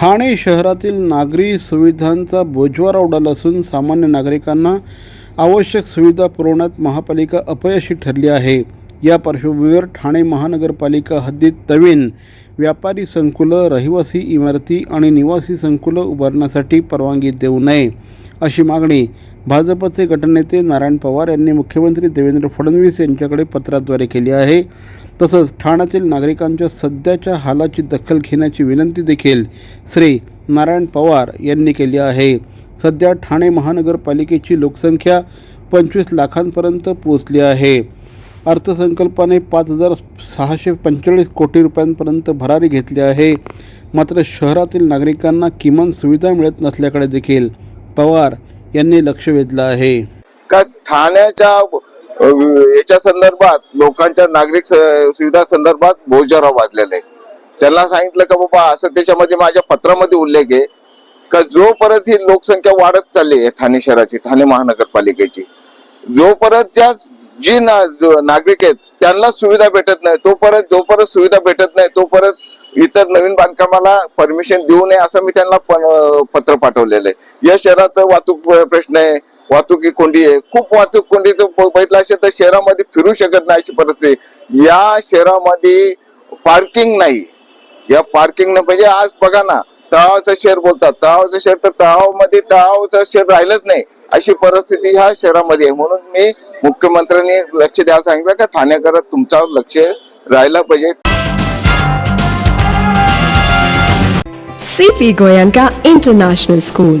ठाणे शहरातील नागरी सुविधांचा बोजवारा उडाला असून सामान्य नागरिकांना आवश्यक सुविधा पुरवण्यात महापालिका अपयशी ठरली आहे. या पार्श्वभूमीवर ठाणे महानगरपालिका हद्दीत नवीन व्यापारी संकुलं रहिवासी इमारती आणि निवासी संकुलं उभारण्यासाठी परवानगी देऊ नये अशी मागणी भाजपचे गटनेते नारायण पवार यांनी मुख्यमंत्री देवेंद्र फडणवीस यांच्याकडे पत्राद्वारे केली आहे. तसंच ठाण्यातील नागरिकांच्या सध्याच्या हालाची दखल घेण्याची विनंती देखील श्री नारायण पवार यांनी केली आहे. सध्या ठाणे महानगरपालिकेची लोकसंख्या पंचवीस लाखांपर्यंत पोहोचली आहे. अर्थसंकल्पाने पाच हजार सहाशे पंचेचाळीस कोटी रुपयांपर्यंत भरारी घेतली आहे. मात्र शहरातील नागरिकांना किमान सुविधा मिळत नसल्याकडे देखील पवार यांनी लक्ष वेधलं आहे. का ठाण्याच्या याच्या संदर्भात लोकांच्या नागरिक सुविधा संदर्भात भोजराव वाजलेला आहे त्यांना सांगितलं का बाबा असं त्याच्यामध्ये माझ्या पत्रामध्ये उल्लेख आहे का जोपर्यंत ही लोकसंख्या वाढत चालली आहे ठाणे शहराची ठाणे महानगरपालिकेची जोपर्यंत ज्या जी ना जो नागरिक आहेत त्यांना सुविधा भेटत नाही तोपर्यंत जोपर्यंत सुविधा भेटत नाही तोपर्यंत इतर नवीन बांधकामाला परमिशन देऊ नये असं मी त्यांना पत्र पाठवलेलं आहे. या शहरात वाहतूक प्रश्न आहे वाहतुकी कोंडी आहे. खूप वाहतूक कोंडी तर बघितलं असेल तर शहरामध्ये फिरू शकत नाही अशी परिस्थिती या शहरामध्ये पार्किंग नाही. या पार्किंग म्हणजे आज बघा ना तळावाचं शहर बोलतात. तळावाचं शहर तर तळावमध्ये तळावाचं शहर राहिलंच नाही. अशी परिस्थिती ह्या शहरामध्ये आहे. म्हणून मी मुख्यमंत्र्यांनी लक्ष द्यायला सांगितलं का ठाणेकरात तुमचा लक्ष राहायला पाहिजे. CP Goenka international school